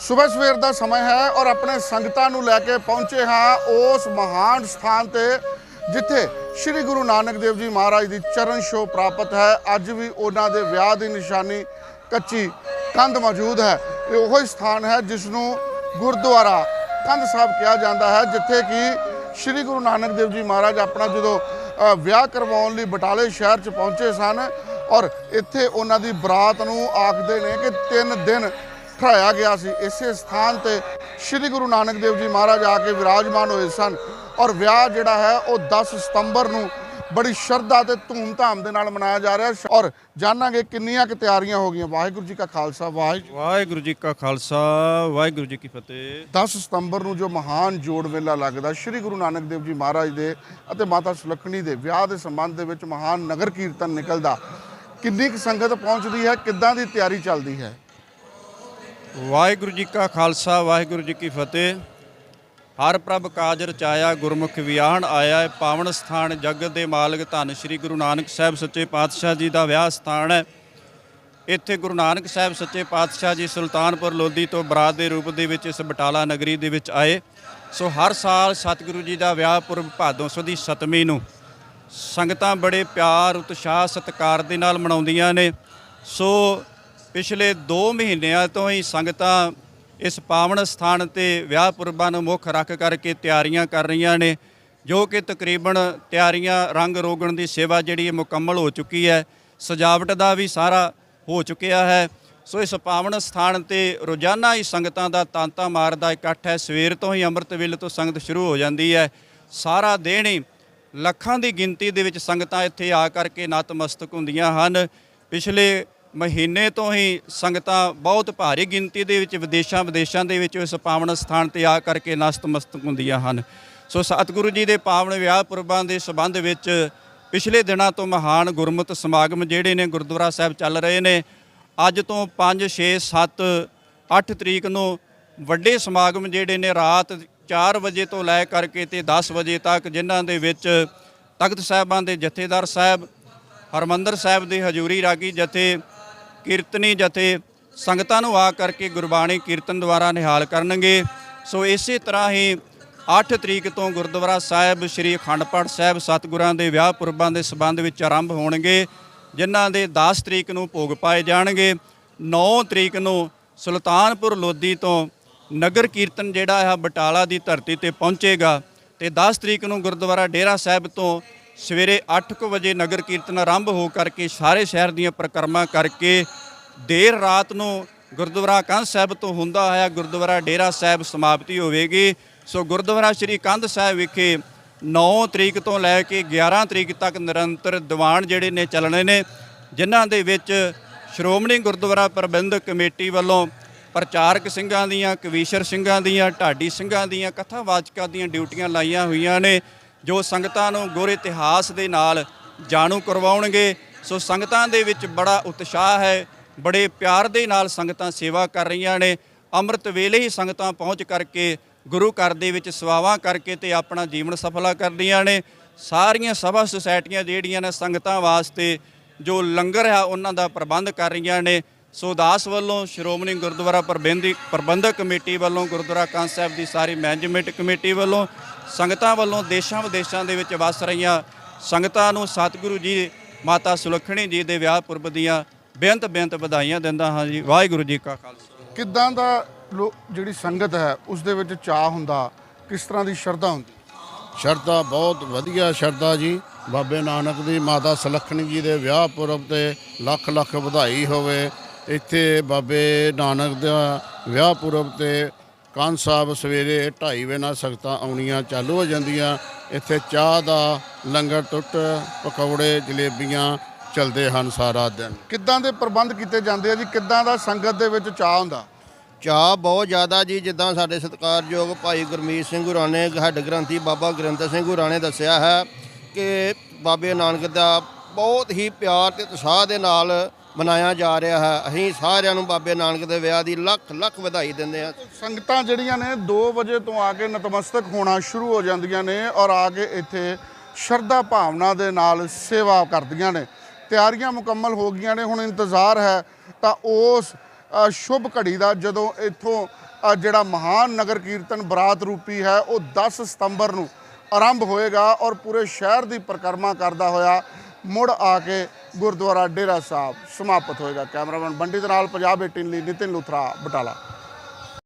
ਸਵੇਰ ਸਵੇਰ ਦਾ ਸਮਾਂ ਹੈ ਔਰ ਆਪਣੇ ਸੰਗਤਾਂ ਨੂੰ ਲੈ ਕੇ ਪਹੁੰਚੇ ਹਾਂ ਉਸ ਮਹਾਨ ਸਥਾਨ ਤੇ, ਜਿੱਥੇ ਸ੍ਰੀ ਗੁਰੂ ਨਾਨਕ ਦੇਵ ਜੀ ਮਹਾਰਾਜ ਦੀ ਚਰਨ ਛੋਹ ਪ੍ਰਾਪਤ ਹੈ। ਅੱਜ ਵੀ ਉਹਨਾਂ ਦੇ ਵਿਆਹ ਦੀ ਨਿਸ਼ਾਨੀ ਕੱਚੀ ਕੰਧ ਮੌਜੂਦ ਹੈ। ਇਹ ਉਹ ਸਥਾਨ ਹੈ ਜਿਸ ਨੂੰ ਗੁਰਦੁਆਰਾ ਕੰਧ ਸਾਹਿਬ ਕਿਹਾ ਜਾਂਦਾ ਹੈ, ਜਿੱਥੇ ਕਿ ਸ੍ਰੀ ਗੁਰੂ ਨਾਨਕ ਦੇਵ ਜੀ ਮਹਾਰਾਜ ਆਪਣਾ ਜਦੋਂ ਵਿਆਹ ਕਰਵਾਉਣ ਲਈ ਬਟਾਲੇ ਸ਼ਹਿਰ 'ਚ ਪਹੁੰਚੇ ਸਨ ਔਰ ਇੱਥੇ ਉਹਨਾਂ ਦੀ ਬਰਾਤ ਨੂੰ ਆਖਦੇ ਨੇ ਕਿ 3 ਦਿਨ ਠਹਿਰਾਇਆ ਗਿਆ ਸੀ। ਇਸੇ ਸਥਾਨ ਤੇ ਸ੍ਰੀ ਗੁਰੂ ਨਾਨਕ ਦੇਵ ਜੀ ਮਹਾਰਾਜ ਆ ਕੇ ਵਿਰਾਜਮਾਨ ਹੋਏ ਸਨ ਔਰ ਵਿਆਹ ਜਿਹੜਾ ਹੈ ਉਹ 10 ਸਤੰਬਰ ਨੂੰ ਬੜੀ ਸ਼ਰਧਾ ਤੇ ਧੂਮ-ਧਾਮ ਦੇ ਨਾਲ ਮਨਾਇਆ ਜਾ ਰਿਹਾ ਔਰ ਜਾਣਾਂਗੇ ਕਿੰਨੀਆਂ ਕੁ ਤਿਆਰੀਆਂ ਹੋ ਗਈਆਂ। ਵਾਹਿਗੁਰੂ ਜੀ ਕਾ ਖਾਲਸਾ ਵਾਹਿਗੁਰੂ ਵਾਹਿਗੁਰੂ ਜੀ ਕਾ ਖਾਲਸਾ ਵਾਹਿਗੁਰੂ ਜੀ ਕੀ ਫਤਿਹ। 10 ਸਤੰਬਰ ਨੂੰ ਜੋ ਮਹਾਨ ਜੋੜ ਮੇਲਾ ਲੱਗਦਾ ਸ੍ਰੀ ਗੁਰੂ ਨਾਨਕ ਦੇਵ ਜੀ ਮਹਾਰਾਜ ਦੇ ਅਤੇ ਮਾਤਾ ਸੁਲੱਖਣੀ ਦੇ ਵਿਆਹ ਦੇ ਸੰਬੰਧ ਦੇ ਵਿੱਚ ਮਹਾਨ ਨਗਰ ਕੀਰਤਨ ਨਿਕਲਦਾ। ਕਿੰਨੀ ਕੁ ਸੰਗਤ ਪਹੁੰਚਦੀ ਹੈ ਕਿੱਦਾਂ ਦੀ ਤਿਆਰੀ ਚੱਲਦੀ ਹੈ? ਵਾਹਿਗੁਰੂ ਜੀ ਕਾ ਖਾਲਸਾ, ਵਾਹਿਗੁਰੂ ਜੀ ਕੀ ਫਤਿਹ। ਹਰ ਪ੍ਰਭ ਕਾਜ ਰਚਾਇਆ ਗੁਰਮੁਖ ਵਿਆਹਣ ਆਇਆ ਪਾਵਨ ਸਥਾਨ ਜਗਤ ਦੇ ਮਾਲਕ ਧੰਨ ਸ੍ਰੀ ਗੁਰੂ ਨਾਨਕ ਸਾਹਿਬ ਸੱਚੇ ਪਾਤਸ਼ਾਹ ਜੀ ਦਾ ਵਿਆਹ ਸਥਾਨ ਹੈ। ਇੱਥੇ ਗੁਰੂ ਨਾਨਕ ਸਾਹਿਬ ਸੱਚੇ ਪਾਤਸ਼ਾਹ ਜੀ ਸੁਲਤਾਨਪੁਰ ਲੋਧੀ ਤੋਂ ਬਰਾਤ ਦੇ ਰੂਪ ਦੇ ਵਿੱਚ ਇਸ ਬਟਾਲਾ ਨਗਰੀ ਦੇ ਵਿੱਚ ਆਏ। ਸੋ ਹਰ ਸਾਲ ਸਤਿਗੁਰੂ ਜੀ ਦਾ ਵਿਆਹ ਪੁਰਬ ਭਾਦੋਂ ਸੁਦੀ ਸਤਵੀਂ ਨੂੰ ਸੰਗਤਾਂ ਬੜੇ ਪਿਆਰ, ਉਤਸ਼ਾਹ, ਸਤਿਕਾਰ ਦੇ ਨਾਲ ਮਨਾਉਂਦੀਆਂ ਨੇ। ਸੋ ਪਿਛਲੇ 2 ਮਹੀਨਿਆਂ ਤੋਂ ਹੀ ਸੰਗਤਾਂ ਇਸ ਪਾਵਨ ਸਥਾਨ ਤੇ ਵਿਆਹ ਪੁਰਬਾਂ ਨੂੰ ਮੁੱਖ ਰੱਖ ਕਰਕੇ ਤਿਆਰੀਆਂ ਕਰ ਰਹੀਆਂ ਨੇ, ਜੋ ਕਿ ਤਕਰੀਬਨ ਤਿਆਰੀਆਂ ਰੰਗ ਰੋਗਣ ਦੀ ਸੇਵਾ ਜਿਹੜੀ ਹੈ ਮੁਕੰਮਲ ਹੋ ਚੁੱਕੀ ਹੈ, ਸਜਾਵਟ ਦਾ ਵੀ ਸਾਰਾ ਹੋ ਚੁੱਕਿਆ ਹੈ। ਸੋ ਇਸ ਪਾਵਨ ਸਥਾਨ ਤੇ ਰੋਜ਼ਾਨਾ ਹੀ ਸੰਗਤਾਂ ਦਾ ਤਾਂਤਾ ਮਾਰਦਾ ਇਕੱਠ ਹੈ। ਸਵੇਰ ਤੋਂ ਹੀ ਅੰਮ੍ਰਿਤ ਵੇਲੇ ਤੋਂ ਸੰਗਤ ਸ਼ੁਰੂ ਹੋ ਜਾਂਦੀ ਹੈ। ਸਾਰਾ ਦਿਨ ਹੀ ਲੱਖਾਂ ਦੀ ਗਿਣਤੀ ਦੇ ਵਿੱਚ ਸੰਗਤਾਂ ਇੱਥੇ ਆ ਕਰਕੇ ਨਤਮਸਤਕ ਹੁੰਦੀਆਂ ਹਨ। ਪਿਛਲੇ ਮਹੀਨੇ ਤੋਂ ਹੀ ਸੰਗਤਾਂ ਬਹੁਤ ਭਾਰੀ ਗਿਣਤੀ ਦੇ ਵਿੱਚ ਵਿਦੇਸ਼ਾਂ ਵਿਦੇਸ਼ਾਂ ਦੇ ਵਿੱਚ ਇਸ ਪਾਵਨ ਸਥਾਨ ਤੇ ਆ ਕਰਕੇ ਨਸਤਮਸਤਕ ਹੁੰਦੀਆਂ ਹਨ। ਸੋ ਸਤਿਗੁਰੂ ਜੀ ਦੇ ਪਾਵਨ ਵਿਆਹ ਪੁਰਬਾਂ ਦੇ ਸਬੰਧ ਵਿੱਚ ਪਿਛਲੇ ਦਿਨਾਂ ਤੋਂ ਮਹਾਨ ਗੁਰਮਤਿ ਸਮਾਗਮ ਜਿਹੜੇ ਨੇ ਗੁਰਦੁਆਰਾ ਸਾਹਿਬ ਚੱਲ ਰਹੇ ਨੇ, ਅੱਜ ਤੋਂ 5 6 7 8 ਤਰੀਕ ਨੂੰ ਵੱਡੇ ਸਮਾਗਮ ਜਿਹੜੇ ਨੇ ਰਾਤ 4 ਵਜੇ ਤੋਂ ਲੈ ਕਰਕੇ ਤੇ 10 ਵਜੇ ਤੱਕ, ਜਿਨ੍ਹਾਂ ਦੇ ਵਿੱਚ ਤਖਤ ਸਾਹਿਬਾਂ ਦੇ ਜਥੇਦਾਰ ਸਾਹਿਬ, ਹਰਮੰਦਰ ਸਾਹਿਬ ਦੇ ਹਜੂਰੀ ਰਾਗੀ ਜਥੇ ਕੀਰਤਨੀ ਜਥੇ ਸੰਗਤਾਂ ਨੂੰ ਆ ਕਰਕੇ ਗੁਰਬਾਣੀ ਕੀਰਤਨ ਦੁਆਰਾ ਨਿਹਾਲ ਕਰਨਗੇ। ਸੋ ਇਸੇ ਤਰ੍ਹਾਂ ਹੀ 8 ਤਰੀਕ ਤੋਂ ਗੁਰਦੁਆਰਾ ਸਾਹਿਬ ਸ੍ਰੀ ਅਖੰਡ ਪਾਠ ਸਾਹਿਬ ਸਤਿਗੁਰਾਂ ਦੇ ਵਿਆਹ ਪੁਰਬਾਂ ਦੇ ਸਬੰਧ ਵਿੱਚ ਆਰੰਭ ਹੋਣਗੇ, ਜਿਨ੍ਹਾਂ ਦੇ 10 ਤਰੀਕ ਨੂੰ ਭੋਗ ਪਾਏ ਜਾਣਗੇ। 9 ਤਰੀਕ ਨੂੰ ਸੁਲਤਾਨਪੁਰ ਲੋਧੀ ਤੋਂ ਨਗਰ ਕੀਰਤਨ ਜਿਹੜਾ ਹੈ, ਬਟਾਲਾ ਦੀ ਧਰਤੀ ਤੇ ਪਹੁੰਚੇਗਾ ਤੇ 10 ਤਰੀਕ ਨੂੰ ਗੁਰਦੁਆਰਾ ਡੇਰਾ ਸਾਹਿਬ ਤੋਂ ਸਵੇਰੇ 8:00 ਵਜੇ ਨਗਰ ਕੀਰਤਨ ਆਰੰਭ ਹੋ ਕਰਕੇ ਸਾਰੇ ਸ਼ਹਿਰ ਦੀਆਂ ਪਰਿਕਰਮਾ ਕਰਕੇ ਦੇਰ ਰਾਤ ਨੂੰ ਗੁਰਦੁਆਰਾ ਕੰਧ ਸਾਹਿਬ ਤੋਂ ਹੁੰਦਾ ਹੋਇਆ ਗੁਰਦੁਆਰਾ ਡੇਰਾ ਸਾਹਿਬ ਸਮਾਪਤੀ ਹੋਵੇਗੀ। ਸੋ ਗੁਰਦੁਆਰਾ ਸ੍ਰੀ ਕੰਧ ਸਾਹਿਬ ਵਿਖੇ 9 ਤਰੀਕ ਤੋਂ ਲੈ ਕੇ 11 ਤਰੀਕ ਤੱਕ ਨਿਰੰਤਰ ਦੀਵਾਨ ਜਿਹੜੇ ਨੇ ਚੱਲਣੇ ਨੇ, ਜਿਨ੍ਹਾਂ ਦੇ ਵਿੱਚ ਸ਼੍ਰੋਮਣੀ ਗੁਰਦੁਆਰਾ ਪ੍ਰਬੰਧਕ ਕਮੇਟੀ ਵੱਲੋਂ ਪ੍ਰਚਾਰਕ ਸਿੰਘਾਂ ਦੀਆਂ, ਕਵੀਸ਼ਰ ਸਿੰਘਾਂ ਦੀਆਂ, ਢਾਡੀ ਸਿੰਘਾਂ ਦੀਆਂ, ਕਥਾਵਾਚਕਾਂ ਦੀਆਂ ਡਿਊਟੀਆਂ ਲਾਈਆਂ ਹੋਈਆਂ ਨੇ। ਜੋ ਸੰਗਤਾਂ ਨੂੰ ਗੁਰ ਇਤਿਹਾਸ ਦੇ ਨਾਲ ਜਾਣੂ ਕਰਵਾਉਣਗੇ, ਸੋ ਸੰਗਤਾਂ ਦੇ ਵਿੱਚ ਬੜਾ ਉਤਸ਼ਾਹ ਹੈ, ਬੜੇ ਪਿਆਰ ਦੇ ਨਾਲ ਸੰਗਤਾਂ ਸੇਵਾ ਕਰ ਰਹੀਆਂ ਨੇ। ਅੰਮ੍ਰਿਤ ਵੇਲੇ ਹੀ ਸੰਗਤਾਂ ਪਹੁੰਚ ਕਰਕੇ, ਗੁਰੂ ਘਰ ਦੇ ਵਿੱਚ ਸੇਵਾਵਾਂ ਕਰਕੇ ਤੇ ਆਪਣਾ ਜੀਵਨ ਸਫਲਾ ਕਰਦੀਆਂ ਨੇ। ਸਾਰੀਆਂ ਸਭਾ ਸੁਸਾਇਟੀਆਂ ਜਿਹੜੀਆਂ ਨੇ ਸੰਗਤਾਂ ਵਾਸਤੇ, ਜੋ ਲੰਗਰ ਹੈ, ਉਹਨਾਂ ਦਾ ਪ੍ਰਬੰਧ ਕਰ ਰਹੀਆਂ ਨੇ। ਸੋ ਦਾਸ ਵੱਲੋਂ ਸ਼੍ਰੋਮਣੀ ਗੁਰਦੁਆਰਾ ਪ੍ਰਬੰਧਕ ਪ੍ਰਬੰਧਕ ਕਮੇਟੀ ਵੱਲੋਂ ਗੁਰਦੁਆਰਾ ਕਾਂ ਸਾਹਿਬ ਦੀ ਸਾਰੀ ਮੈਨੇਜਮੈਂਟ ਕਮੇਟੀ ਵੱਲੋਂ ਸੰਗਤਾਂ ਵੱਲੋਂ ਦੇਸ਼ਾਂ ਵਿਦੇਸ਼ਾਂ ਦੇ ਵਿੱਚ ਵਸ ਰਹੀਆਂ ਸੰਗਤਾਂ ਨੂੰ ਸਤਿਗੁਰੂ ਜੀ ਮਾਤਾ ਸੁਲੱਖਣੀ ਜੀ ਦੇ ਵਿਆਹ ਪੁਰਬ ਦੀਆਂ ਬੇਅੰਤ ਬੇਅੰਤ ਵਧਾਈਆਂ ਦਿੰਦਾ ਹਾਂ ਜੀ। ਵਾਹਿਗੁਰੂ ਜੀ ਕਾ ਖਾਲਸਾ। ਕਿੱਦਾਂ ਦਾ ਲੋ- ਜਿਹੜੀ ਸੰਗਤ ਹੈ ਉਸ ਦੇ ਵਿੱਚ ਚਾਹ ਹੁੰਦਾ ਕਿਸ ਤਰ੍ਹਾਂ ਦੀ ਸ਼ਰਧਾ ਹੁੰਦੀ? ਸ਼ਰਧਾ ਬਹੁਤ ਵਧੀਆ ਸ਼ਰਧਾ ਜੀ। ਬਾਬੇ ਨਾਨਕ ਦੀ ਮਾਤਾ ਸੁਲੱਖਣੀ ਜੀ ਦੇ ਵਿਆਹ ਪੁਰਬ ਤੇ ਲੱਖ ਲੱਖ ਵਧਾਈ ਹੋਵੇ। ਇੱਥੇ ਬਾਬੇ ਨਾਨਕ ਦਾ ਵਿਆਹ ਪੁਰਬ ਤੇ ਕੰਨ ਸਾਹਿਬ ਸਵੇਰੇ 2:30 ਵਜੇ ਨਾਲ ਸੰਗਤਾਂ ਆਉਣੀਆਂ ਚਾਲੂ ਹੋ ਜਾਂਦੀਆਂ। ਇੱਥੇ ਚਾਹ ਦਾ ਲੰਗਰ ਟੁੱਟ ਪਕੌੜੇ ਜਲੇਬੀਆਂ ਚੱਲਦੇ ਹਨ ਸਾਰਾ ਦਿਨ। ਕਿੱਦਾਂ ਦੇ ਪ੍ਰਬੰਧ ਕੀਤੇ ਜਾਂਦੇ ਆ ਜੀ? ਕਿੱਦਾਂ ਦਾ ਸੰਗਤ ਦੇ ਵਿੱਚ ਚਾਹ ਹੁੰਦਾ? ਚਾਹ ਬਹੁਤ ਜ਼ਿਆਦਾ ਜੀ ਜਿੱਦਾਂ ਸਾਡੇ ਸਤਿਕਾਰਯੋਗ ਭਾਈ ਗੁਰਮੀਤ ਸਿੰਘ ਹੁਰਾਂ ਨੇ ਹੈੱਡ ਗ੍ਰੰਥੀ ਬਾਬਾ ਗੁਰਿੰਦਰ ਸਿੰਘ ਹੁਰਾਂ ਨੇ ਦੱਸਿਆ ਹੈ ਕਿ ਬਾਬੇ ਨਾਨਕ ਦਾ ਬਹੁਤ ਹੀ ਪਿਆਰ ਤੇ ਉਤਸ਼ਾਹ ਦੇ ਨਾਲ ਮਨਾਇਆ ਜਾ ਰਿਹਾ ਹੈ। ਅਸੀਂ ਸਾਰਿਆਂ ਨੂੰ ਬਾਬੇ ਨਾਨਕ ਦੇ ਵਿਆਹ ਦੀ ਲੱਖ ਲੱਖ ਵਧਾਈ ਦਿੰਦੇ ਹਾਂ। ਸੰਗਤਾਂ ਜਿਹੜੀਆਂ ਨੇ 2 ਵਜੇ ਤੋਂ ਆ ਕੇ ਨਤਮਸਤਕ ਹੋਣਾ ਸ਼ੁਰੂ ਹੋ ਜਾਂਦੀਆਂ ਨੇ ਔਰ ਆ ਕੇ ਇੱਥੇ ਸ਼ਰਧਾ ਭਾਵਨਾ ਦੇ ਨਾਲ ਸੇਵਾ ਕਰਦੀਆਂ ਨੇ। ਤਿਆਰੀਆਂ ਮੁਕੰਮਲ ਹੋ ਗਈਆਂ ਨੇ, ਹੁਣ ਇੰਤਜ਼ਾਰ ਹੈ ਤਾਂ ਉਸ ਸ਼ੁਭ ਘੜੀ ਦਾ ਜਦੋਂ ਇੱਥੋਂ ਜਿਹੜਾ ਮਹਾਨ ਨਗਰ ਕੀਰਤਨ ਬਰਾਤ ਰੂਪੀ ਹੈ, ਉਹ 10 ਸਤੰਬਰ ਨੂੰ ਆਰੰਭ ਹੋਏਗਾ ਔਰ ਪੂਰੇ ਸ਼ਹਿਰ ਦੀ ਪਰਿਕਰਮਾ ਕਰਦਾ ਹੋਇਆ ਮੁੜ ਆ ਕੇ ਗੁਰਦੁਆਰਾ ਡੇਰਾ ਸਾਹਿਬ ਸਮਾਪਤ ਹੋਏਗਾ ਕੈਮਰਾਮੈਨ ਬੰਡੀ ਦੇ ਨਾਲ ਪੰਜਾਬ 18 ਲਈ ਨਿਤਿਨ ਲੁਥਰਾ ਬਟਾਲਾ।